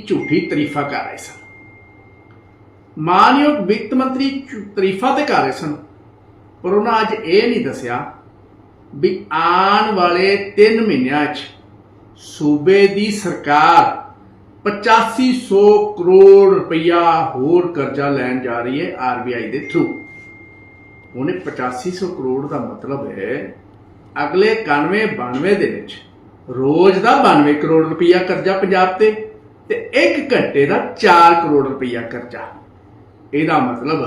ਝੂਠੀ ਤਾਰੀਫਾਂ ਕਰ ਰਹੇ ਸਨ। ਮਾਨਯੋਗ ਵਿੱਤ ਮੰਤਰੀ ਝੂ- ਤੇ ਕਰ ਰਹੇ ਸਨ, ਪਰ ਉਹਨਾਂ ਅੱਜ ਇਹ ਨਹੀਂ ਦੱਸਿਆ ਵੀ ਆਉਣ ਵਾਲੇ 3 ਮਹੀਨਿਆਂ 'ਚ ਸੂਬੇ ਦੀ ਸਰਕਾਰ 8500 ਕਰੋੜ ਰੁਪਇਆ ਹੋਰ ਕਰਜ਼ਾ ਲੈਣ ਜਾ ਰਹੀ ਹੈ ਆਰਬੀਆਈ ਦੇ ਥਰੂ ਉਹਨੇ 8500 ਕਰੋੜ ਦਾ ਮਤਲਬ ਹੈ ਅਗਲੇ 91 92 ਦੇ ਵਿੱਚ ਰੋਜ਼ ਦਾ 92 ਕਰੋੜ ਰੁਪਇਆ ਕਰਜ਼ਾ ਪੰਜਾਬ ਤੇ ਤੇ 1 ਘੰਟੇ ਦਾ 4 ਕਰੋੜ ਰੁਪਇਆ ਕਰਜ਼ਾ। ਇਹਦਾ ਮਤਲਬ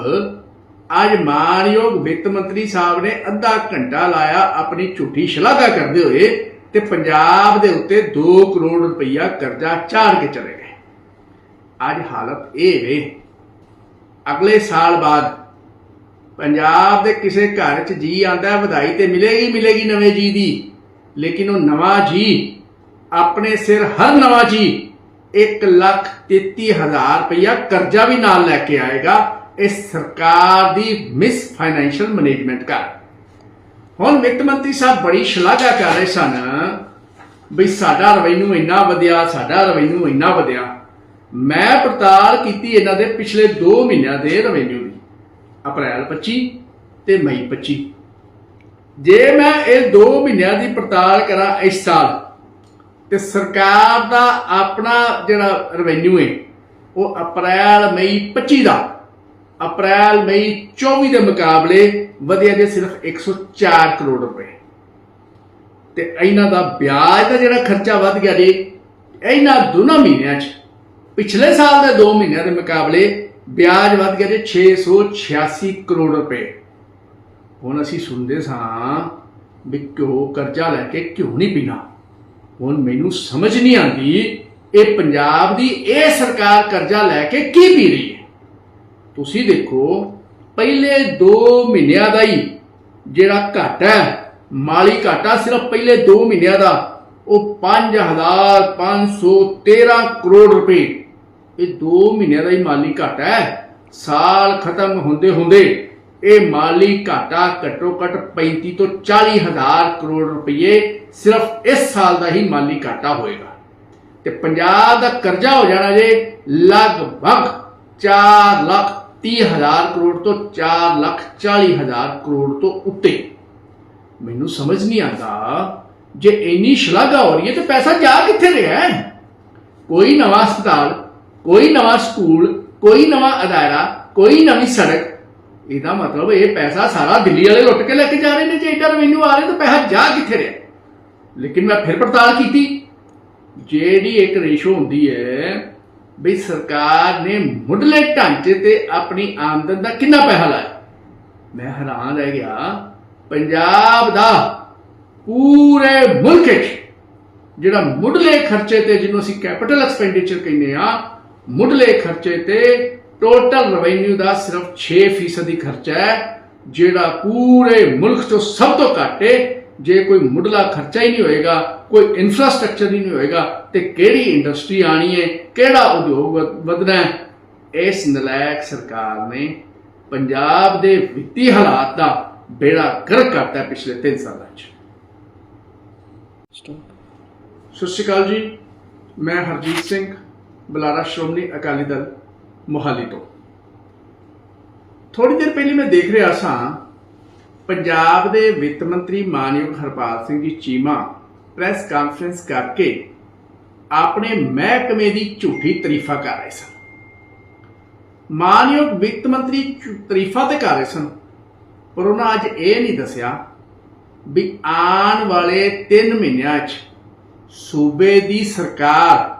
ਅੱਜ ਮਾਨਯੋਗ ਵਿੱਤ ਮੰਤਰੀ ਸਾਹਿਬ ਨੇ ਅੱਧਾ ਘੰਟਾ ਲਾਇਆ ਆਪਣੀ ਝੂਠੀ ਸ਼ਲਾਘਾ ਕਰਦੇ ਹੋਏ ਤੇ ਪੰਜਾਬ ਦੇ ਉੱਤੇ 2 ਕਰੋੜ ਰੁਪਈਆ ਕਰਜ਼ਾ ਚਾੜ ਕੇ ਚਲੇ ਗਏ। ਅੱਜ ਹਾਲਤ ਇਹ ਵੇ, ਅਗਲੇ ਸਾਲ ਬਾਅਦ ਪੰਜਾਬ ਦੇ ਕਿਸੇ ਘਰ 'ਚ ਜੀ ਆਂਦਾ ਵਧਾਈ ਤੇ ਮਿਲੇਗੀ ਮਿਲੇਗੀ ਨਵੇਂ ਜੀ ਦੀ, ਲੇਕਿਨ ਉਹ ਨਵਾਂ ਜੀ, ਆਪਣੇ ਸਿਰ ਹਰ ਨਵਾਂ ਜੀ 1 ਲੱਖ 33 ਹਜ਼ਾਰ ਰੁਪਇਆ ਕਰਜ਼ਾ ਵੀ ਨਾਲ ਲੈ ਕੇ ਆਏਗਾ ਇਹ ਸਰਕਾਰ ਦੀ ਮਿਸ ਫਾਈਨੈਂਸ਼ੀਅਲ ਮੈਨੇਜਮੈਂਟ ਕਰ। ਹੁਣ ਵਿੱਤ ਮੰਤਰੀ ਸਾਹਿਬ ਬੜੀ ਸ਼ਲਾਘਾ ਕਰ ਰਹੇ ਸਨ ਵੀ ਸਾਡਾ ਰਵੈਨਿਊ ਇੰਨਾ ਵਧਿਆ, ਸਾਡਾ ਰਵੈਨਿਊ ਇੰਨਾ ਵਧਿਆ। ਮੈਂ ਪੜਤਾਲ ਕੀਤੀ ਇਹਨਾਂ ਦੇ ਪਿਛਲੇ 2 ਮਹੀਨਿਆਂ ਦੇ ਰਵੈਨਿਊ ਦੀ, ਅਪ੍ਰੈਲ 25 ਤੇ ਮਈ 25 ਜੇ ਮੈਂ ਇਹ 2 ਮਹੀਨਿਆਂ ਦੀ ਪੜਤਾਲ ਕਰਾਂ ਇਸ ਸਾਲ ਤੇ ਸਰਕਾਰ ਦਾ ਆਪਣਾ ਜਿਹੜਾ ਰਵੈਨਿਊ ਹੈ, ਉਹ ਅਪ੍ਰੈਲ, ਮਈ 25 ਦਾ। ਅਪ੍ਰੈਲ, ਮਈ 24 ਦੇ ਮੁਕਾਬਲੇ ਵਧਿਆ ਜੇ ਸਿਰਫ 104 ਕਰੋੜ ਰੁਪਏ। ਤੇ ਇਹਨਾਂ ਦਾ ਵਿਆਜ ਦਾ ਜਿਹੜਾ ਖਰਚਾ ਵੱਧ ਗਿਆ ਜੀ, ਇਹਨਾਂ ਦੋਨਾਂ ਮਹੀਨਿਆਂ 'ਚ, ਪਿਛਲੇ ਸਾਲ ਦੇ 2 ਮਹੀਨਿਆਂ ਦੇ ਮੁਕਾਬਲੇ ਵਿਆਜ ਵੱਧ ਗਿਆ ਜੀ 686 ਕਰੋੜ ਰੁਪਏ। ਹੁਣ ਅਸੀਂ ਸੁਣਦੇ ਸਾਂ ਵੀ ਕਿਉਂ ਕਰਜ਼ਾ ਲੈ ਕੇ ਕਿਉਂ ਨਹੀਂ ਪੀਣਾ। ਹੁਣ ਮੈਨੂੰ ਸਮਝ ਨਹੀਂ ਆਉਂਦੀ, ਇਹ ਪੰਜਾਬ ਦੀ ਇਹ ਸਰਕਾਰ ਕਰਜ਼ਾ ਲੈ ਕੇ ਕੀ ਪੀ ਰਹੀ ਹੈ? ਤੁਸੀਂ ਦੇਖੋ, ਪਹਿਲੇ 2 ਮਹੀਨਿਆਂ ਦਾ ਹੀ ਜਿਹੜਾ ਘਾਟਾ ਹੈ, ਮਾਲੀ ਘਾਟਾ ਸਿਰਫ ਪਹਿਲੇ 2 ਮਹੀਨਿਆਂ ਦਾ, ਉਹ 5513 ਕਰੋੜ ਰੁਪਏ। ਇਹ 2 ਮਹੀਨਿਆਂ ਦਾ ਹੀ ਮਾਲੀ ਘਾਟਾ ਹੈ, ਸਾਲ ਖਤਮ ਹੁੰਦੇ ਹੁੰਦੇ ਇਹ ਮਾਲੀ ਘਾਟਾ ਘੱਟੋ ਘੱਟ 35 ਤੋਂ 40 ਹਜ਼ਾਰ ਕਰੋੜ ਰੁਪਏ ਸਿਰਫ ਇਸ ਸਾਲ ਦਾ ਹੀ ਮਾਲੀ ਘਾਟਾ ਹੋਏਗਾ। ਤੇ ਪੰਜਾਬ ਦਾ ਕਰਜ਼ਾ ਹੋ ਜਾਣਾ ਜੇ ਲਗਭਗ 4 ਲੱਖ 30 ਹਜ਼ਾਰ ਕਰੋੜ ਤੋਂ 4 ਲੱਖ 40 ਹਜ਼ਾਰ ਕਰੋੜ ਤੋਂ ਉੱਤੇ। ਮੈਨੂੰ ਸਮਝ ਨਹੀਂ ਆਉਂਦਾ ਜੇ ਇੰਨੀ ਸ਼ਲਾਘਾ ਹੋ ਰਹੀ ਹੈ ਤੇ ਪੈਸਾ ਜਾ ਕਿੱਥੇ ਰਿਹਾ ਹੈ? ਕੋਈ ਨਵਾਂ ਹਸਪਤਾਲ, ਕੋਈ ਨਵਾਂ ਸਕੂਲ, ਕੋਈ ਨਵਾਂ ਅਦਾਰਾ ਕੋਈ ਨਵੀਂ ਸੜਕ ਇਹਦਾ ਮਤਲਬ ਇਹ ਪੈਸਾ ਸਾਰਾ ਦਿੱਲੀ ਵਾਲੇ ਲੁੱਟ ਕੇ ਲੈ ਕੇ ਜਾ ਰਹੇ ਨੇ ਜੇ ਇੰਟਰ ਰੈਵਨਿਊ ਆ ਰਿਹਾ ਤਾਂ ਪੈਸਾ ਜਾ ਕਿੱਥੇ ਰਿਹਾ? ਲੇਕਿਨ ਮੈਂ ਫਿਰ ਪੜਤਾਲ ਕੀਤੀ। ਜਿਹੜੀ ਇੱਕ ਰੇਸ਼ੋ ਹੁੰਦੀ ਹੈ ਵੀ ਸਰਕਾਰ ਨੇ ਮੁੱਢਲੇ ਢਾਂਚੇ ਤੇ ਆਪਣੀ ਆਮਦਨ ਦਾ ਕਿੰਨਾ ਪੈਸਾ ਲਾਇਆ? ਮੈਂ ਹੈਰਾਨ ਰਹਿ ਗਿਆ। ਪੰਜਾਬ ਦਾ ਪੂਰੇ ਮੁਲਕ ਵਿੱਚ ਜਿਹੜਾ ਮੁੱਢਲੇ ਖਰਚੇ ਤੇ ਜਿਹਨੂੰ ਅਸੀਂ ਕੈਪੀਟਲ ਐਕਸਪੈਂਡੀਚਰ ਕਹਿੰਦੇ ਆ ਮੁੱਢਲੇ ਖਰਚੇ ਤੇ ਟੋਟਲ ਰਵੈਨਿਊ ਦਾ ਸਿਰਫ 6% ਹੀ ਖਰਚਾ ਹੈ ਜਿਹੜਾ ਪੂਰੇ ਮੁਲਕ ਤੋਂ ਸਭ ਤੋਂ ਘੱਟ ਹੈ। ਜੇ ਕੋਈ ਮੁੱਢਲਾ ਖਰਚਾ ਹੀ ਨਹੀਂ ਹੋਏਗਾ ਕੋਈ ਇਨਫਰਾਸਟ੍ਰਕਚਰ ਹੀ ਨਹੀਂ ਹੋਏਗਾ ਤੇ ਕਿਹੜੀ ਇੰਡਸਟਰੀ ਆਣੀ ਹੈ ਕਿਹੜਾ ਉਦਯੋਗ ਵਧ- ਵਧਣਾ ਹੈ? ਇਸ ਨਲਾਇਕ ਸਰਕਾਰ ਨੇ ਪੰਜਾਬ ਦੇ ਵਿੱਤੀ ਹਾਲਾਤ ਦਾ ਬੇੜਾ ਗਰਕ ਕਰਤਾ ਪਿਛਲੇ 3 ਸਾਲਾਂ 'ਚ। ਸਤਿ ਸ਼੍ਰੀ ਅਕਾਲ ਜੀ। ਮੈਂ ਹਰਜੀਤ ਸਿੰਘ ਬੁਲਾਰਾ ਸ਼੍ਰੋਮਣੀ ਅਕਾਲੀ ਦਲ। ਮੋਹਾਲੀ ਤੋਂ। ਥੋੜੀ ਦੇਰ ਪਹਿਲੇ ਮੈਂ ਦੇਖ ਰਿਹਾ ਸਾਂ, ਪੰਜਾਬ ਦੇ ਵਿੱਤ ਮੰਤਰੀ ਮਾਨਯੋਗ ਹਰਪਾਲ ਸਿੰਘ ਜੀ ਚੀਮਾ ਪ੍ਰੈਸ ਕਾਨਫਰੰਸ ਕਰਕੇ ਆਪਣੇ ਮਹਿਕਮੇ ਦੀ ਝੂਠੀ ਤਾਰੀਫਾਂ ਕਰ ਰਹੇ ਸਨ। ਮਾਨਯੋਗ ਵਿੱਤ ਮੰਤਰੀ ਝੂ- ਤਾਰੀਫਾਂ ਤੇ ਕਰ ਰਹੇ ਸਨ, ਪਰ ਉਹਨਾਂ ਅੱਜ ਇਹ ਨਹੀਂ ਦੱਸਿਆ ਵੀ ਆਉਣ ਵਾਲੇ 3 ਮਹੀਨਿਆਂ 'ਚ ਸੂਬੇ ਦੀ ਸਰਕਾਰ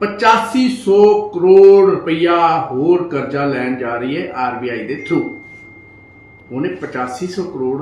8500 ਕਰੋੜ ਰੁਪਇਆ ਹੋਰ ਕਰਜ਼ਾ ਲੈਣ ਜਾ ਰਹੀ ਹੈ ਆਰਬੀਆਈ ਦੇ ਥਰੂ ਉਹਨੇ 8500 ਕਰੋੜ